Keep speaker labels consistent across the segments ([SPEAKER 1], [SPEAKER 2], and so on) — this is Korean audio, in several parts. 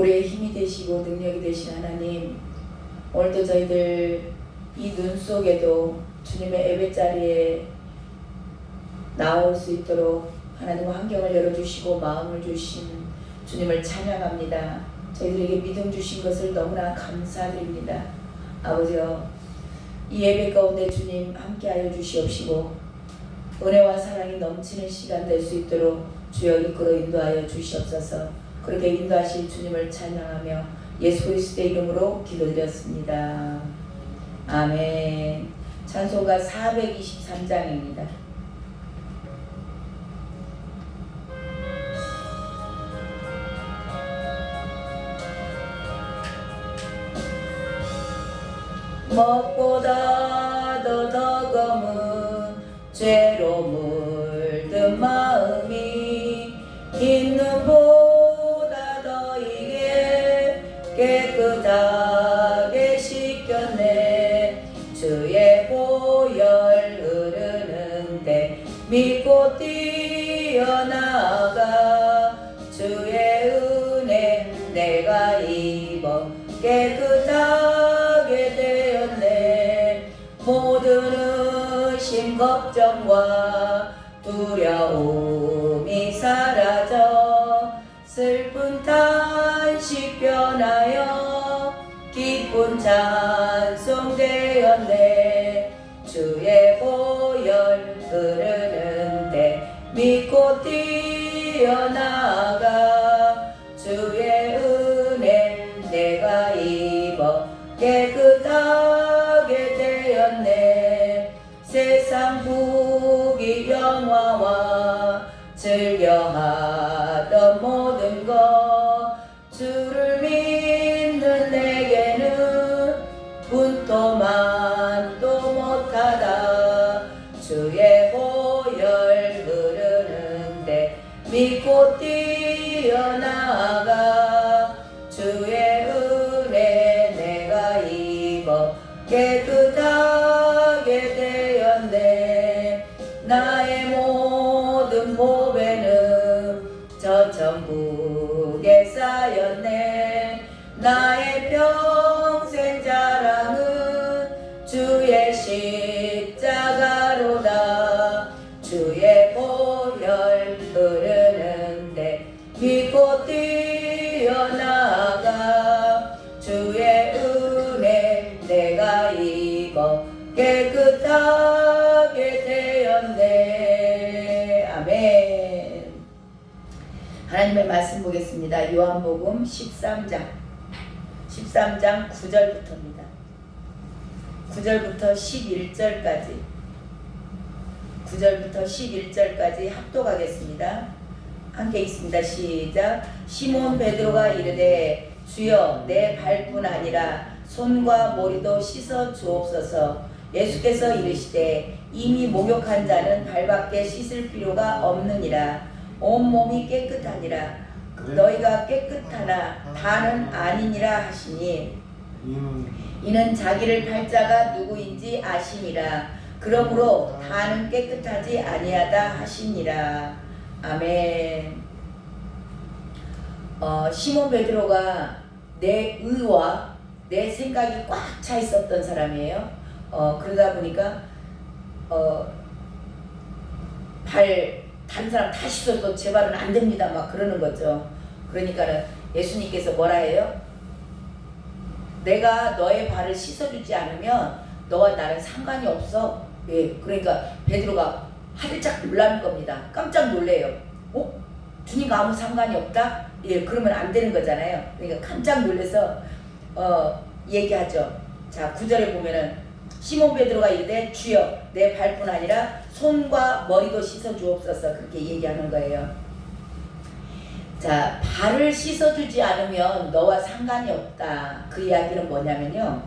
[SPEAKER 1] 우리의 힘이 되시고 능력이 되신 하나님 오늘도 저희들 이 눈 속에도 주님의 예배 자리에 나올 수 있도록 하나님과 환경을 열어주시고 마음을 주신 주님을 찬양합니다. 저희들에게 믿음 주신 것을 너무나 감사드립니다. 아버지여 이 예배 가운데 주님 함께하여 주시옵시고 은혜와 사랑이 넘치는 시간 될 수 있도록 주여 이끌어 인도하여 주시옵소서 그렇게 인도하실 주님을 찬양하며 예수 그리스도의 이름으로 기도드렸습니다. 아멘 찬송가 423장입니다. 먹보다도 더 검은 죄로 두려움이 사라져 슬픈 탄식 변하여 기쁜 찬송 되었네. 주의 보혈 흐르는데 믿고 뛰어나가 즐겨하던 모든 것 주를 믿는 내게는 분토만도 못하다. 주의 보혈 흐르는데 믿고 뛰어나가. 주의 은혜 내가 입어 깨끗하게 되었네. 나 말씀 보겠습니다 요한복음 13장 13장 9절부터입니다 9절부터 11절까지 9절부터 11절까지 합독하겠습니다. 함께 있습니다. 시작. 시몬 베드로가 이르되 주여 내 발뿐 아니라 손과 머리도 씻어 주옵소서. 예수께서 이르시되 이미 목욕한 자는 발밖에 씻을 필요가 없느니라. 온 몸이 깨끗하니라. 너희가 깨끗하나 다는 아니니라 하시니 이는 자기를 팔자가 누구인지 아심이라. 그러므로 다는 깨끗하지 아니하다 하시니라. 아멘. 어, 시몬 베드로가 내 의와 내 생각이 꽉 차 있었던 사람이에요. 어, 그러다 보니까 어, 발 다른 사람 다 씻어도 제 발은 안 됩니다. 막 그러는 거죠. 그러니까는 예수님께서 뭐라 해요? 내가 너의 발을 씻어주지 않으면 너와 나는 상관이 없어. 예, 그러니까 베드로가 활짝 놀라는 겁니다. 깜짝 놀래요. 어? 주님과 아무 상관이 없다? 예, 그러면 안 되는 거잖아요. 그러니까 깜짝 놀래서 어, 얘기하죠. 자, 구절에 보면은 시몬 베드로가 이르되 주여 내 발뿐 아니라 손과 머리도 씻어 주옵소서 그렇게 얘기하는 거예요. 자, 발을 씻어주지 않으면 너와 상관이 없다. 그 이야기는 뭐냐면요.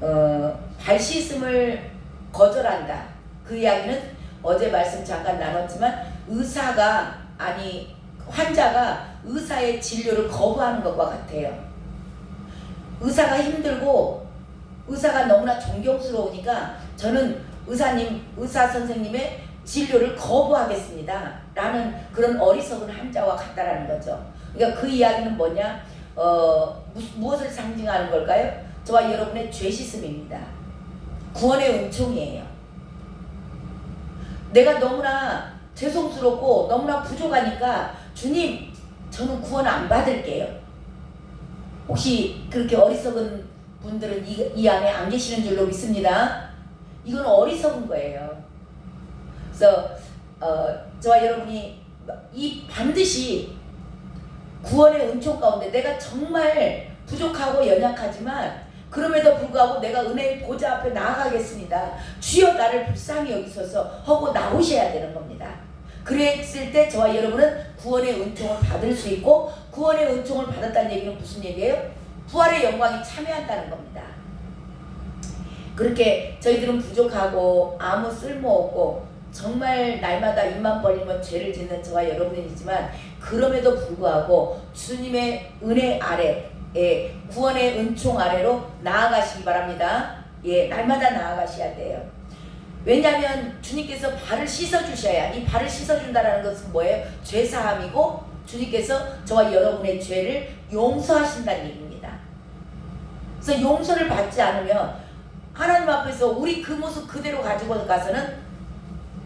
[SPEAKER 1] 어, 발 씻음을 거절한다. 그 이야기는 어제 말씀 잠깐 나눴지만 의사가 아니 환자가 의사의 진료를 거부하는 것과 같아요. 의사가 힘들고 의사가 너무나 존경스러우니까 저는 의사님, 의사 선생님의 진료를 거부하겠습니다. 라는 그런 어리석은 한자와 같다라는 거죠. 그러니까 그 이야기는 뭐냐? 어, 무, 무엇을 상징하는 걸까요? 저와 여러분의 죄 씻음입니다. 구원의 은총이에요. 내가 너무나 죄송스럽고 너무나 부족하니까 주님 저는 구원 안 받을게요. 혹시 그렇게 어리석은 분들은 이, 이 안에 안 계시는 줄로 믿습니다. 이건 어리석은 거예요. 그래서 어, 저와 여러분이 이 반드시 구원의 은총 가운데 내가 정말 부족하고 연약하지만 그럼에도 불구하고 내가 은혜의 보좌 앞에 나아가겠습니다. 주여 나를 불쌍히 여기소서 하고 나오셔야 되는 겁니다. 그랬을 때 저와 여러분은 구원의 은총을 받을 수 있고 구원의 은총을 받았다는 얘기는 무슨 얘기예요? 부활의 영광이 참여한다는 겁니다. 그렇게 저희들은 부족하고 아무 쓸모없고 정말 날마다 입만 벌리면 죄를 짓는 저와 여러분이지만 그럼에도 불구하고 주님의 은혜 아래 예, 구원의 은총 아래로 나아가시기 바랍니다. 예, 날마다 나아가셔야 돼요. 왜냐하면 주님께서 발을 씻어 주셔야 이 발을 씻어 준다라는 것은 뭐예요? 죄 사함이고 주님께서 저와 여러분의 죄를 용서하신다는 얘기입니다. 그래서 용서를 받지 않으면 하나님 앞에서 우리 그 모습 그대로 가지고 가서는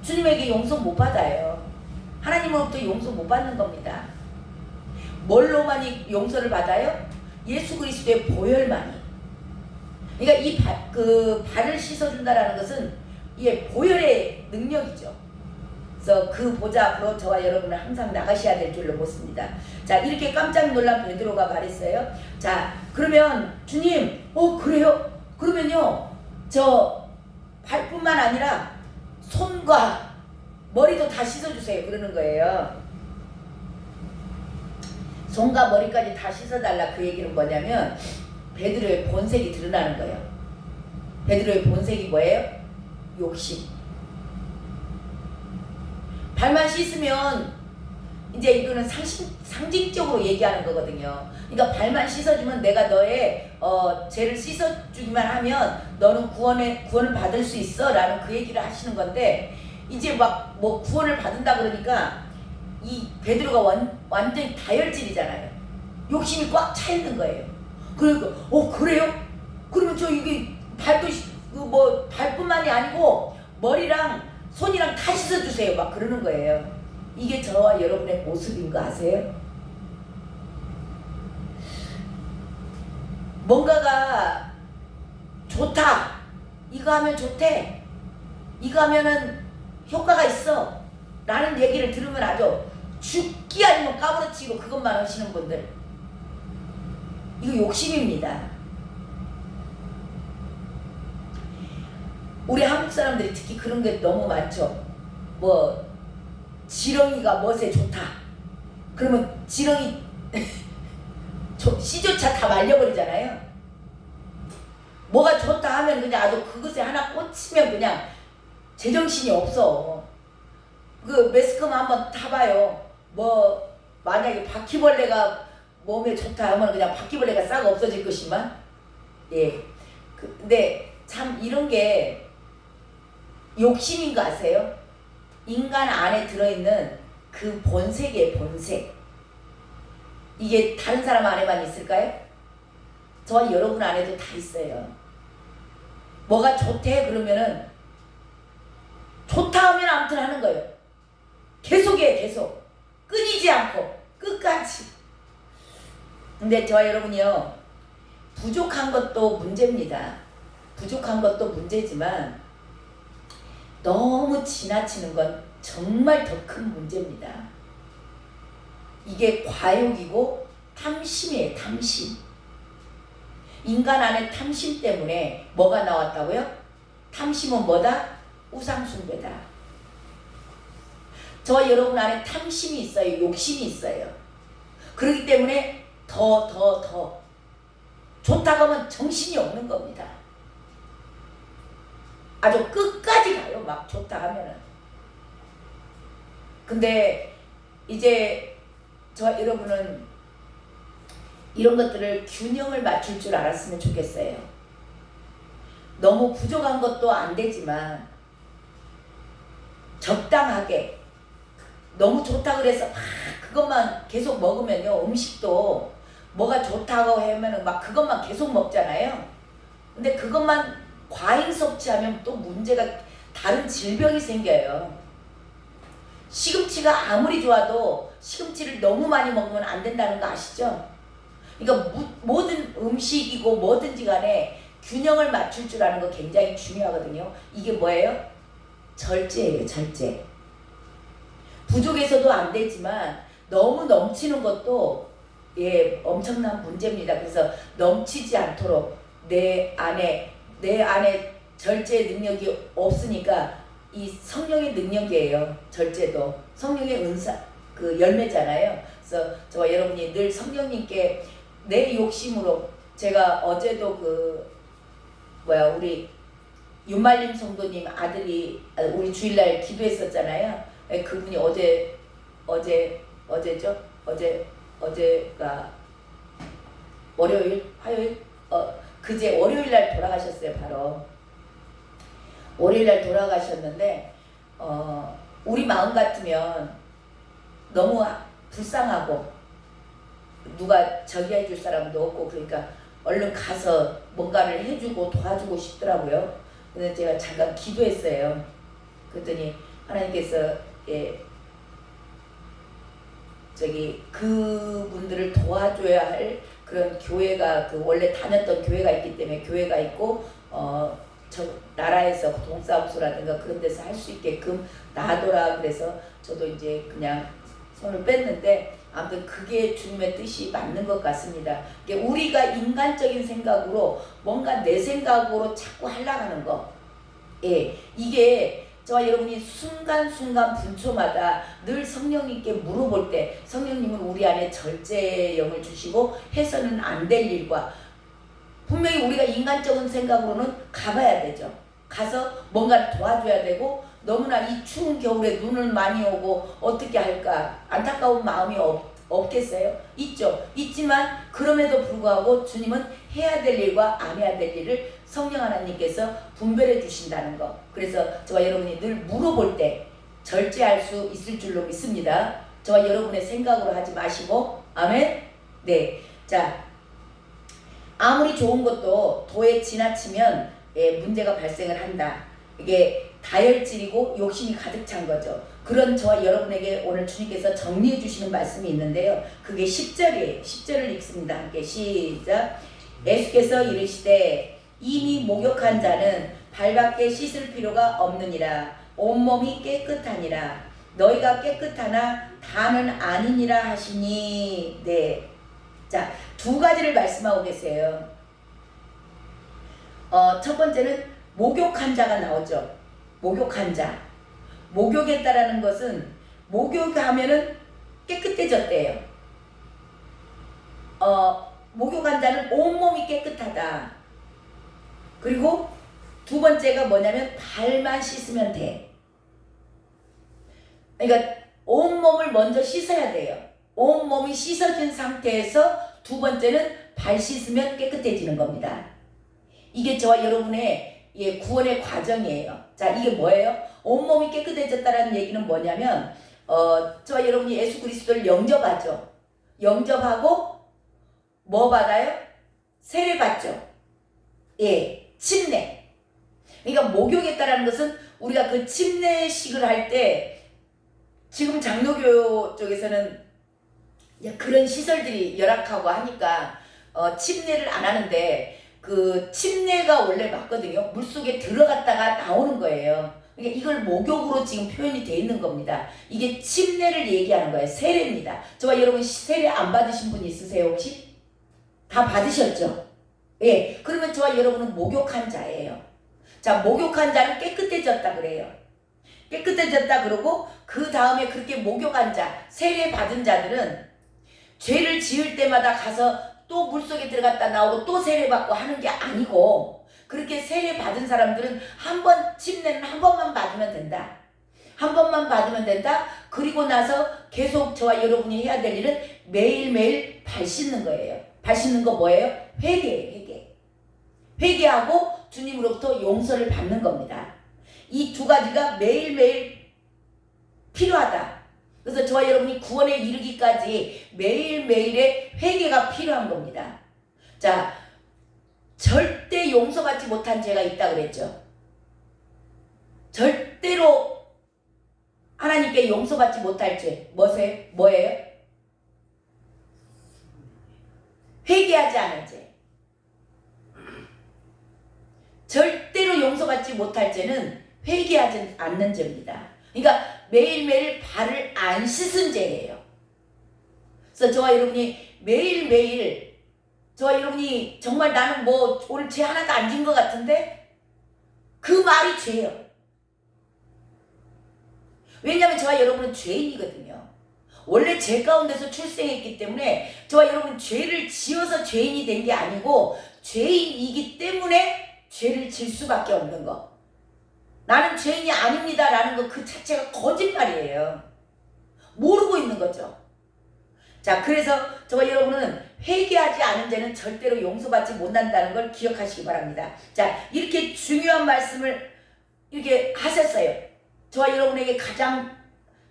[SPEAKER 1] 주님에게 용서 못 받아요. 하나님으로부터 용서 못 받는 겁니다. 뭘로만이 용서를 받아요? 예수 그리스도의 보혈만이. 그러니까 이 바, 그 발을 씻어준다라는 것은 이게 보혈의 능력이죠. 그래서 그 보좌 앞으로 저와 여러분은 항상 나가셔야 될 줄로 보습니다. 자 이렇게 깜짝 놀란 베드로가 말했어요. 자 그러면 주님, 어 그래요? 그러면요 저 발뿐만 아니라 손과 머리도 다 씻어주세요. 그러는 거예요. 손과 머리까지 다 씻어달라 그 얘기는 뭐냐면 베드로의 본색이 드러나는 거예요. 베드로의 본색이 뭐예요? 욕심. 발만 씻으면 이제 이거는 상식, 상징적으로 얘기하는 거거든요. 그러니까 발만 씻어주면 내가 너의 어, 죄를 씻어주기만 하면 너는 구원에 구원을 받을 수 있어라는 그 얘기를 하시는 건데 이제 막 뭐 구원을 받는다 그러니까 이 베드로가 완, 완전히 다혈질이잖아요. 욕심이 꽉 차 있는 거예요. 그러니까 어 그래요? 그러면 저 이게 발도 씻- 그뭐 발뿐만이 아니고 머리랑 손이랑 다 씻어주세요. 막 그러는 거예요. 이게 저와 여러분의 모습인 거 아세요? 뭔가가 좋다. 이거 하면 좋대. 이거 하면은 효과가 있어. 라는 얘기를 들으면 아주 죽기 아니면 까무러치고 그것만 하시는 분들. 이거 욕심입니다. 우리 한국 사람들이 특히 그런 게 너무 많죠. 뭐 지렁이가 멋에 좋다. 그러면 지렁이 저- 씨조차 다 말려버리잖아요. 뭐가 좋다 하면 그냥 아주 그것에 하나 꽂히면 그냥 제정신이 없어. 그 매스컴 한번 타봐요. 뭐 만약에 바퀴벌레가 몸에 좋다 하면 그냥 바퀴벌레가 싹 없어질 것이만. 예. 그- 근데 참 이런 게 욕심인 거 아세요? 인간 안에 들어있는 그 본색의 본색. 이게 다른 사람 안에만 있을까요? 저와 여러분 안에도 다 있어요. 뭐가 좋대 그러면은 좋다 하면 아무튼 하는 거예요. 계속해 계속 끊이지 않고 끝까지. 근데 저와 여러분이요 부족한 것도 문제입니다. 부족한 것도 문제지만 너무 지나치는 건 정말 더 큰 문제입니다. 이게 과욕이고 탐심이에요, 탐심. 인간 안에 탐심 때문에 뭐가 나왔다고요? 탐심은 뭐다? 우상숭배다. 저와 여러분 안에 탐심이 있어요, 욕심이 있어요. 그렇기 때문에 더, 더, 더. 좋다고 하면 정신이 없는 겁니다. 아주 끝까지 가요, 막 좋다 하면은. 근데 이제 저와 여러분은 이런 것들을 균형을 맞출 줄 알았으면 좋겠어요. 너무 부족한 것도 안 되지만 적당하게 너무 좋다 그래서 막 그것만 계속 먹으면요 음식도 뭐가 좋다고 하면은 막 그것만 계속 먹잖아요. 근데 그것만 과잉 섭취하면 또 문제가 다른 질병이 생겨요. 시금치가 아무리 좋아도 시금치를 너무 많이 먹으면 안 된다는 거 아시죠? 그러니까 무- 모든 음식이고 뭐든지 간에 균형을 맞출 줄 아는 거 굉장히 중요하거든요. 이게 뭐예요? 절제예요, 절제. 부족해서도 안 되지만 너무 넘치는 것도 예 엄청난 문제입니다. 그래서 넘치지 않도록 내 안에 내 안에 절제 능력이 없으니까 이 성령의 능력이에요. 절제도 성령의 은사 그 열매잖아요. 그래서 저와 여러분이 늘 성령님께 내 욕심으로 제가 어제도 그 뭐야 우리 윤말림 성도님 아들이 아, 우리 주일날 기도했었잖아요. 예, 그분이 어제 어제 어제죠? 어제 어제가 월요일 화요일 어 그제 월요일 날 돌아가셨어요 바로 월요일 날 돌아가셨는데 어 우리 마음 같으면 너무 불쌍하고 누가 저기 해줄 사람도 없고 그러니까 얼른 가서 뭔가를 해주고 도와주고 싶더라고요. 근데 제가 잠깐 기도했어요. 그랬더니 하나님께서 예, 저기 그분들을 도와줘야 할 그런 교회가 그 원래 다녔던 교회가 있기 때문에 교회가 있고 어 저 나라에서 동사무소라든가 그런 데서 할 수 있게끔 놔둬라 그래서 저도 이제 그냥 손을 뺐는데 아무튼 그게 주님의 뜻이 맞는 것 같습니다. 우리가 인간적인 생각으로 뭔가 내 생각으로 자꾸 하려고 하는 거. 예, 이게 저와 여러분이 순간순간 분초마다 늘 성령님께 물어볼 때 성령님은 우리 안에 절제영을 주시고 해서는 안 될 일과 분명히 우리가 인간적인 생각으로는 가봐야 되죠. 가서 뭔가를 도와줘야 되고 너무나 이 추운 겨울에 눈을 많이 오고 어떻게 할까 안타까운 마음이 없, 없겠어요? 있죠. 있지만 그럼에도 불구하고 주님은 해야 될 일과 안 해야 될 일을 성령 하나님께서 분별해 주신다는 거. 그래서 저와 여러분이 늘 물어볼 때 절제할 수 있을 줄로 믿습니다. 저와 여러분의 생각으로 하지 마시고 아멘. 네. 자, 아무리 좋은 것도 도에 지나치면 예, 문제가 발생을 한다. 이게 다혈질이고 욕심이 가득 찬 거죠. 그런 저와 여러분에게 오늘 주님께서 정리해 주시는 말씀이 있는데요. 그게 10절이에요. 10절을 읽습니다. 함께 시작. 예수께서 이르시되 이미 목욕한 자는 발밖에 씻을 필요가 없느니라. 온몸이 깨끗하니라. 너희가 깨끗하나 다는 아니니라 하시니. 네. 자, 두 가지를 말씀하고 계세요. 어, 첫 번째는 목욕한 자가 나오죠. 목욕한 자. 목욕했다라는 것은 목욕하면은 깨끗해졌대요. 어, 목욕한 자는 온몸이 깨끗하다. 그리고 두 번째가 뭐냐면 발만 씻으면 돼. 그러니까 온몸을 먼저 씻어야 돼요. 온몸이 씻어진 상태에서 두 번째는 발 씻으면 깨끗해지는 겁니다. 이게 저와 여러분의 예, 구원의 과정이에요. 자, 이게 뭐예요? 온몸이 깨끗해졌다는 얘기는 뭐냐면, 어, 저와 여러분이 예수 그리스도를 영접하죠. 영접하고, 뭐 받아요? 세례 받죠. 예, 침례. 그러니까 목욕했다라는 것은 우리가 그 침례식을 할 때, 지금 장로교 쪽에서는 그런 시설들이 열악하고 하니까, 어, 침례를 안 하는데, 그 침례가 원래 맞거든요. 물 속에 들어갔다가 나오는 거예요. 그러니까 이걸 목욕으로 지금 표현이 돼 있는 겁니다. 이게 침례를 얘기하는 거예요. 세례입니다. 저와 여러분 세례 안 받으신 분 있으세요 혹시? 다 받으셨죠? 예. 그러면 저와 여러분은 목욕한 자예요. 자, 목욕한 자는 깨끗해졌다 그래요. 깨끗해졌다 그러고 그 다음에 그렇게 목욕한 자, 세례 받은 자들은 죄를 지을 때마다 가서 또 물속에 들어갔다 나오고 또 세례 받고 하는 게 아니고 그렇게 세례 받은 사람들은 한 번 침례는 한 번만 받으면 된다. 한 번만 받으면 된다. 그리고 나서 계속 저와 여러분이 해야 될 일은 매일매일 발 씻는 거예요. 발 씻는 거 뭐예요? 회개예요, 회개. 회개하고 주님으로부터 용서를 받는 겁니다. 이 두 가지가 매일매일 필요하다. 그래서 저와 여러분이 구원에 이르기까지 매일매일의 회개가 필요한 겁니다. 자, 절대 용서받지 못한 죄가 있다 그랬죠. 절대로 하나님께 용서받지 못할 죄 뭐세요? 뭐예요? 회개하지 않은 죄. 절대로 용서받지 못할 죄는 회개하지 않는 죄입니다. 그러니까 매일매일 발을 안 씻은 죄예요. 그래서 저와 여러분이 매일매일 저와 여러분이 정말 나는 뭐 오늘 죄 하나도 안 진 것 같은데 그 말이 죄예요. 왜냐하면 저와 여러분은 죄인이거든요. 원래 죄 가운데서 출생했기 때문에 저와 여러분 죄를 지어서 죄인이 된 게 아니고 죄인이기 때문에 죄를 질 수밖에 없는 거. 나는 죄인이 아닙니다라는 거그 자체가 거짓말이에요. 모르고 있는 거죠. 자, 그래서 저와 여러분은 회개하지 않은 죄는 절대로 용서받지 못한다는 걸 기억하시기 바랍니다. 자, 이렇게 중요한 말씀을 이렇게 하셨어요. 저와 여러분에게 가장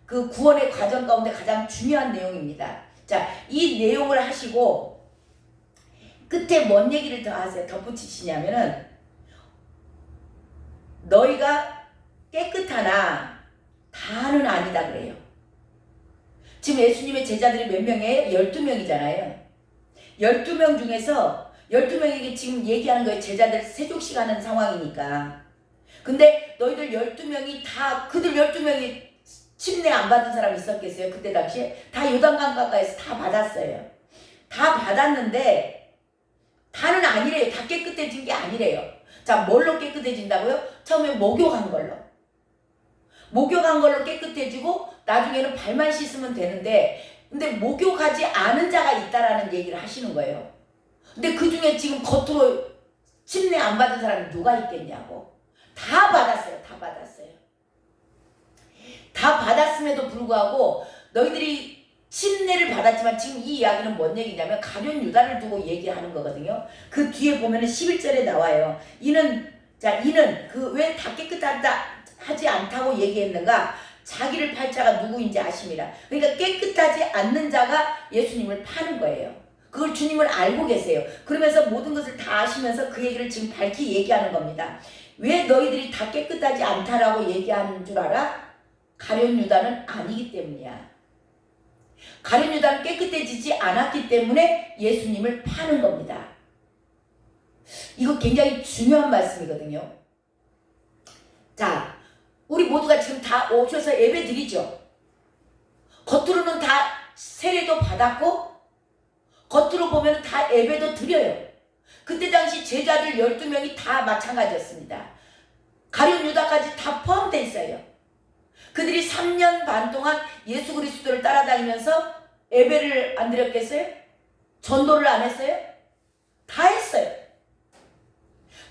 [SPEAKER 1] 그 구원의 과정 가운데 가장 중요한 내용입니다. 자, 이 내용을 하시고 끝에 뭔 얘기를 더 하세요? 덧붙이시냐면은 너희가 깨끗하나 다는 아니다 그래요. 지금 예수님의 제자들이 몇 명이에요? 12명이잖아요. 12명 중에서 12명에게 지금 얘기하는 거예요. 제자들 세족식 하는 상황이니까. 근데 너희들 12명이 다 그들 12명이 침례 안 받은 사람 있었겠어요? 그때 당시에 다 요단강 가까이서 다 받았어요. 다 받았는데 다는 아니래요. 다 깨끗해진 게 아니래요. 자, 뭘로 깨끗해진다고요? 처음에 목욕한 걸로. 목욕한 걸로 깨끗해지고 나중에는 발만 씻으면 되는데 근데 목욕하지 않은 자가 있다라는 얘기를 하시는 거예요. 근데 그 중에 지금 겉으로 침례 안 받은 사람이 누가 있겠냐고. 다 받았어요. 다 받았어요. 다 받았음에도 불구하고 너희들이 침례를 받았지만 지금 이 이야기는 뭔 얘기냐면 가룟 유다를 두고 얘기하는 거거든요. 그 뒤에 보면은 11절에 나와요. 이는 자 이는 그 왜 다 깨끗하다 하지 않다고 얘기했는가? 자기를 팔 자가 누구인지 아심이라. 그러니까 깨끗하지 않는 자가 예수님을 파는 거예요. 그걸 주님을 알고 계세요. 그러면서 모든 것을 다 아시면서 그 얘기를 지금 밝히 얘기하는 겁니다. 왜 너희들이 다 깨끗하지 않다라고 얘기하는 줄 알아? 가룟 유다는 아니기 때문이야. 가룟 유다는 깨끗해지지 않았기 때문에 예수님을 파는 겁니다. 이거 굉장히 중요한 말씀이거든요. 자, 우리 모두가 지금 다 오셔서 예배 드리죠. 겉으로는 다 세례도 받았고, 겉으로 보면 다 예배도 드려요. 그때 당시 제자들 12명이 다 마찬가지였습니다. 가룟 유다까지 다 포함되어 있어요. 그들이 3년 반 동안 예수 그리스도를 따라다니면서 예배를 안 드렸겠어요? 전도를 안 했어요? 다 했어요.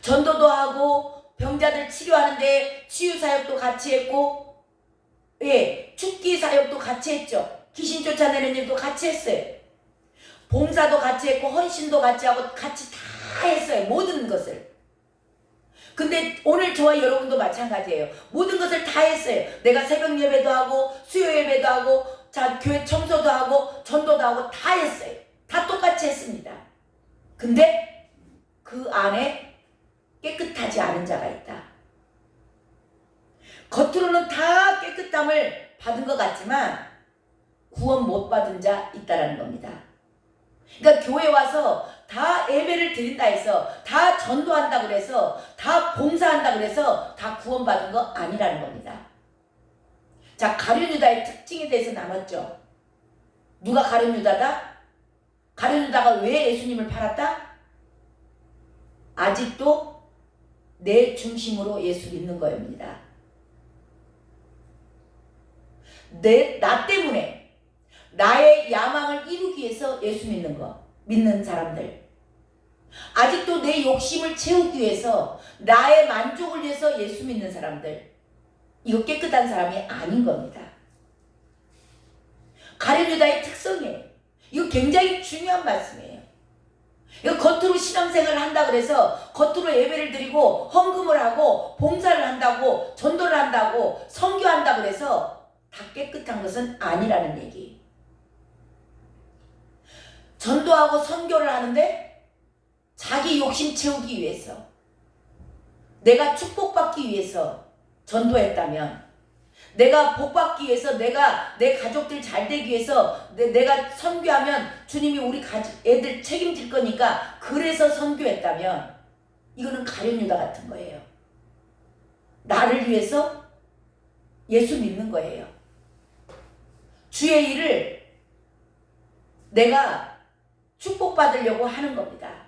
[SPEAKER 1] 전도도 하고 병자들 치료하는데 치유 사역도 같이 했고 예, 죽기 사역도 같이 했죠. 귀신 쫓아내는 일도 같이 했어요. 봉사도 같이 했고 헌신도 같이 하고 같이 다 했어요. 모든 것을. 근데 오늘 저와 여러분도 마찬가지예요. 모든 것을 다 했어요. 내가 새벽 예배도 하고 수요 예배도 하고 자 교회 청소도 하고 전도도 하고 다 했어요. 다 똑같이 했습니다. 근데 그 안에 깨끗하지 않은 자가 있다. 겉으로는 다 깨끗함을 받은 것 같지만 구원 못 받은 자 있다라는 겁니다. 그러니까 교회 와서 다 예배를 드린다 해서 다 전도한다 그래서 다 봉사한다 그래서 다 구원받은 거 아니라는 겁니다. 자, 가룟 유다의 특징에 대해서 나눴죠. 누가 가룟 유다다? 가룟 유다가 왜 예수님을 팔았다? 아직도 내 중심으로 예수 믿는 거입니다. 내, 나 때문에 나의 야망을 이루기 위해서 예수 믿는 거. 믿는 사람들. 아직도 내 욕심을 채우기 위해서 나의 만족을 위해서 예수 믿는 사람들. 이거 깨끗한 사람이 아닌 겁니다. 가룟유다의 특성이에요. 이거 굉장히 중요한 말씀이에요. 이거 겉으로 신앙생활을 한다 그래서 겉으로 예배를 드리고 헌금을 하고 봉사를 한다고 전도를 한다고 선교한다 그래서 다 깨끗한 것은 아니라는 얘기. 전도하고 선교를 하는데 자기 욕심 채우기 위해서 내가 축복받기 위해서 전도했다면 내가 복 받기 위해서 내가 내 가족들 잘 되기 위해서 내, 내가 선교하면 주님이 우리 가족 애들 책임질 거니까 그래서 선교했다면 이거는 가룟 유다 같은 거예요. 나를 위해서 예수 믿는 거예요. 주의 일을 내가 축복받으려고 하는 겁니다.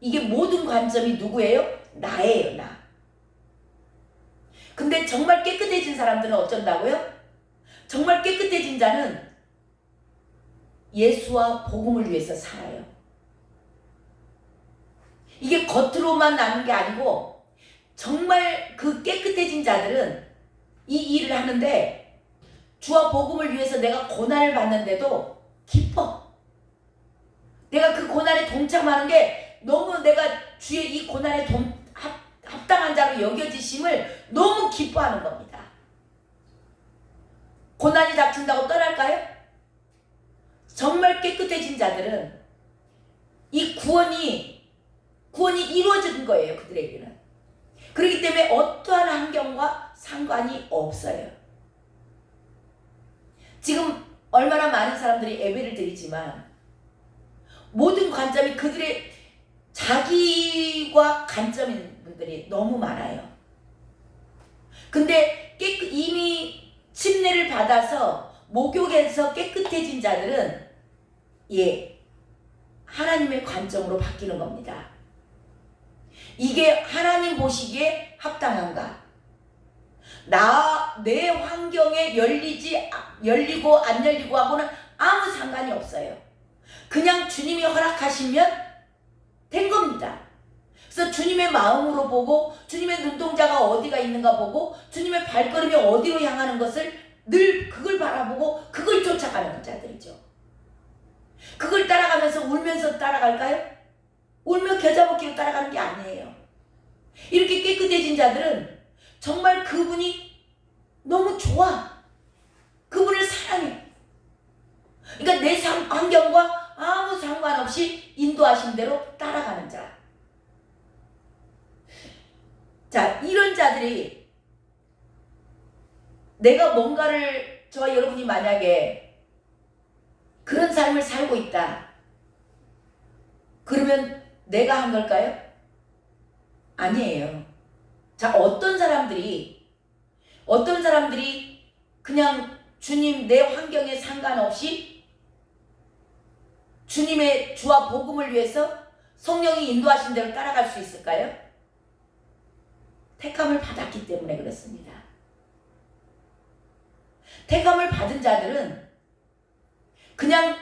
[SPEAKER 1] 이게 모든 관점이 누구예요? 나예요, 나. 근데 정말 깨끗해진 사람들은 어쩐다고요? 정말 깨끗해진 자는 예수와 복음을 위해서 살아요. 이게 겉으로만 나는 게 아니고 정말 그 깨끗해진 자들은 이 일을 하는데 주와 복음을 위해서 내가 고난을 받는데도 기뻐. 내가 그 고난에 동참하는 게 너무 내가 주의 이 고난에 동, 합, 합당한 자로 여겨지심을 너무 기뻐하는 겁니다. 고난이 닥친다고 떠날까요? 정말 깨끗해진 자들은 이 구원이 구원이 이루어진 거예요 그들에게는. 그렇기 때문에 어떠한 환경과 상관이 없어요. 지금 얼마나 많은 사람들이 예배를 드리지만 모든 관점이 그들의 자기와 관점인 분들이 너무 많아요. 근데 깨끗, 이미 침례를 받아서 목욕에서 깨끗해진 자들은 예 하나님의 관점으로 바뀌는 겁니다. 이게 하나님 보시기에 합당한가? 나, 내 환경에 열리지, 열리고 안 열리고 하고는 아무 상관이 없어요. 그냥 주님이 허락하시면. 그래서 주님의 마음으로 보고, 주님의 눈동자가 어디가 있는가 보고, 주님의 발걸음이 어디로 향하는 것을 늘 그걸 바라보고, 그걸 쫓아가는 자들이죠. 그걸 따라가면서 울면서 따라갈까요? 울며 겨자 먹기로 따라가는 게 아니에요. 이렇게 깨끗해진 자들은 정말 그분이 너무 좋아. 그분을 사랑해. 그러니까 내 상, 환경과 아무 상관없이 인도하신 대로 따라가는 자. 자, 이런 자들이 내가 뭔가를 저와 여러분이 만약에 그런 삶을 살고 있다. 그러면 내가 한 걸까요? 아니에요. 자, 어떤 사람들이, 어떤 사람들이 그냥 주님 내 환경에 상관없이 주님의 주와 복음을 위해서 성령이 인도하신 대로 따라갈 수 있을까요? 택함을 받았기 때문에 그렇습니다. 택함을 받은 자들은 그냥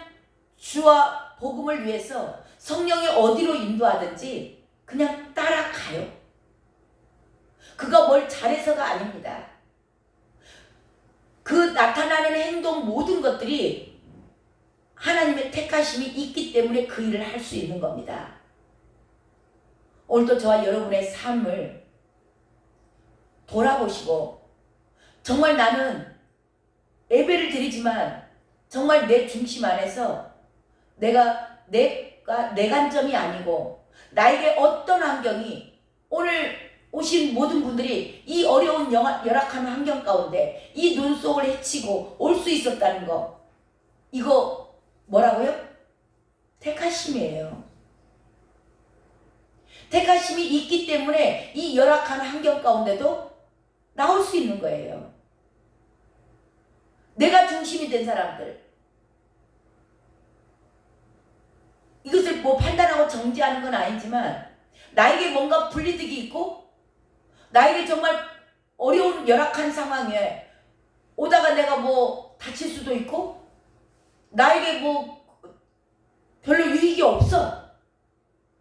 [SPEAKER 1] 주와 복음을 위해서 성령이 어디로 인도하든지 그냥 따라가요. 그가 뭘 잘해서가 아닙니다. 그 나타나는 행동 모든 것들이 하나님의 택하심이 있기 때문에 그 일을 할 수 있는 겁니다. 오늘도 저와 여러분의 삶을 돌아보시고 정말 나는 예배를 드리지만 정말 내 중심 안에서 내가 내가 내 관점이 아니고 나에게 어떤 환경이 오늘 오신 모든 분들이 이 어려운 영하, 열악한 환경 가운데 이 눈 속을 헤치고 올 수 있었다는 거 이거 뭐라고요? 택하심이에요. 택하심이 있기 때문에 이 열악한 환경 가운데도 나올 수 있는 거예요. 내가 중심이 된 사람들. 이것을 뭐 판단하고 정지하는 건 아니지만 나에게 뭔가 분리득이 있고 나에게 정말 어려운 열악한 상황에 오다가 내가 뭐 다칠 수도 있고 나에게 뭐 별로 유익이 없어.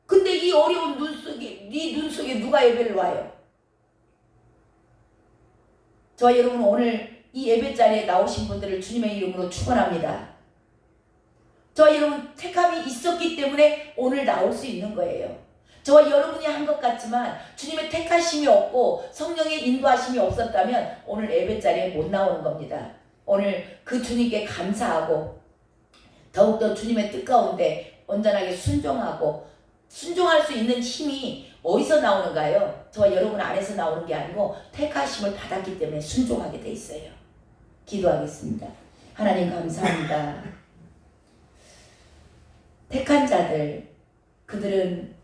[SPEAKER 1] 근데 이 어려운 눈 속에 네 눈 속에 누가 예배를 와요? 저와 여러분 오늘 이 예배 자리에 나오신 분들을 주님의 이름으로 축원합니다. 저와 여러분 택함이 있었기 때문에 오늘 나올 수 있는 거예요. 저와 여러분이 한 것 같지만 주님의 택하심이 없고 성령의 인도하심이 없었다면 오늘 예배 자리에 못 나오는 겁니다. 오늘 그 주님께 감사하고 더욱더 주님의 뜻 가운데 온전하게 순종하고 순종할 수 있는 힘이 어디서 나오는가요? 저와 여러분 안에서 나오는 게 아니고 택하심을 받았기 때문에 순종하게 돼 있어요. 기도하겠습니다. 하나님 감사합니다. 택한 자들 그들은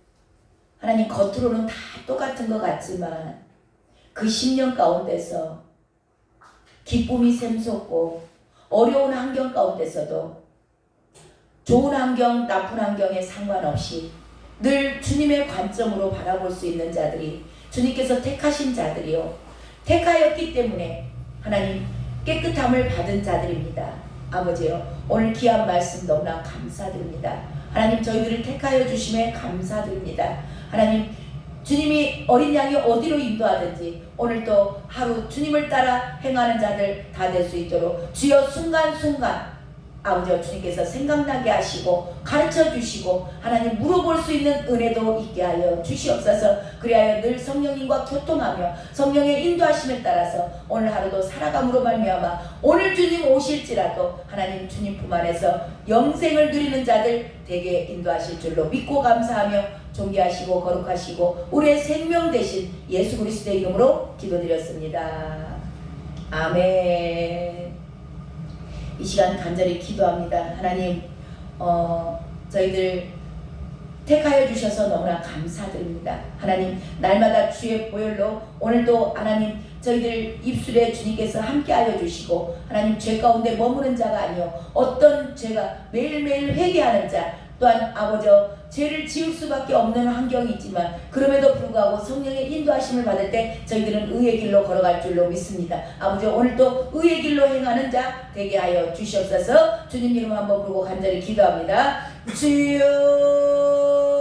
[SPEAKER 1] 하나님 겉으로는 다 똑같은 것 같지만 그 10년 가운데서 기쁨이 샘솟고 어려운 환경 가운데서도 좋은 환경, 나쁜 환경에 상관없이 늘 주님의 관점으로 바라볼 수 있는 자들이 주님께서 택하신 자들이요. 택하였기 때문에 하나님 깨끗함을 받은 자들입니다. 아버지요. 오늘 귀한 말씀 너무나 감사드립니다. 하나님 저희들을 택하여 주심에 감사드립니다. 하나님 주님이 어린 양이 어디로 인도하든지 오늘도 하루 주님을 따라 행하는 자들 다 될 수 있도록 주여 순간순간 아버지와 주님께서 생각나게 하시고 가르쳐 주시고 하나님 물어볼 수 있는 은혜도 있게 하여 주시옵소서 그리하여 늘 성령님과 교통하며 성령의 인도하심에 따라서 오늘 하루도 살아감으로 말미암아 오늘 주님 오실지라도 하나님 주님 품 안에서 영생을 누리는 자들 되게 인도하실 줄로 믿고 감사하며 존귀하시고 거룩하시고 우리의 생명 대신 예수 그리스도의 이름으로 기도드렸습니다. 아멘. 이 시간 간절히 기도합니다. 하나님, 어, 저희들 택하여 주셔서 너무나 감사드립니다. 하나님, 날마다 주의 보혈로 오늘도 하나님 저희들 입술에 주님께서 함께하여 주시고 하나님 죄 가운데 머무는 자가 아니요 어떤 죄가 매일매일 회개하는 자 또한 아버지 죄를 지을 수밖에 없는 환경이 있지만 그럼에도 불구하고 성령의 인도하심을 받을 때 저희들은 의의 길로 걸어갈 줄로 믿습니다. 아버지 오늘도 의의 길로 행하는 자 되게 하여 주시옵소서 주님 이름 한번 부르고 간절히 기도합니다. 주여